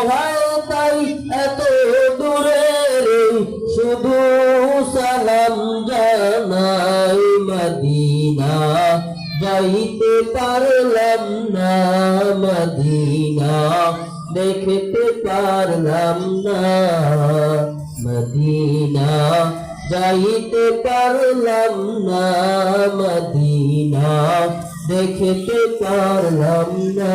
অসহায় তাই এত দূরে শুধু সালাম জানাই মদিনা। যাইতে পারলাম না মদিনা, দেখতে পারলাম না মদিনা। যাইতে পারলাম না মদিনা, দেখতে পারলাম না।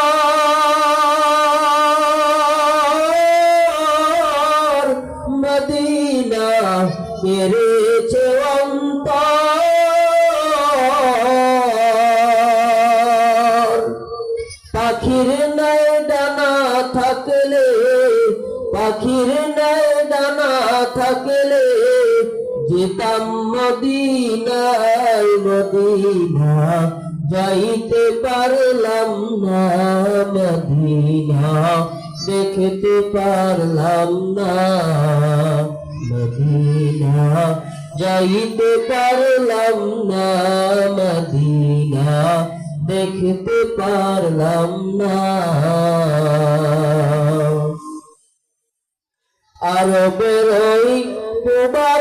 কেড়েছে অন্তর। পাখির নাই ডানা থাকলে, পাখির নাই ডানা থাকলে যেতাম মদিনায়, মদিনা যাইতে পারলাম না, মদিনা দেখতে পারলাম না। মদিনা যাইতে পারলাম না মদিনা দেখতে পারলাম না। আরবের ওই প্রবল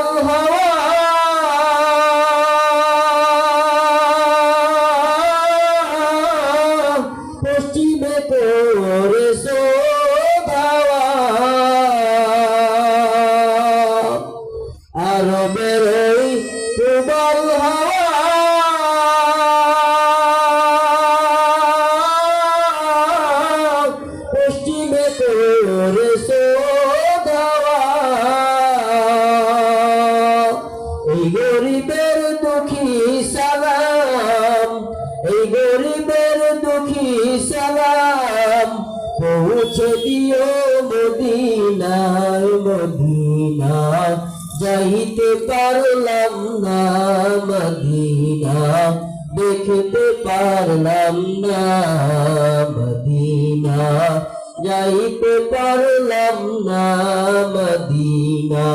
প্রিয় মদিনার মদিনা, যাইতে পারলাম না মদিনা, দেখতে পারলাম না মদিনা, যাইতে পারলাম না মদিনা,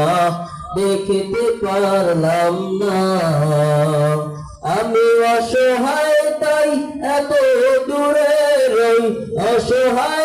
দেখতে পারলাম না। আমি অসহায়, তাই এত দূরে রই, অসহায়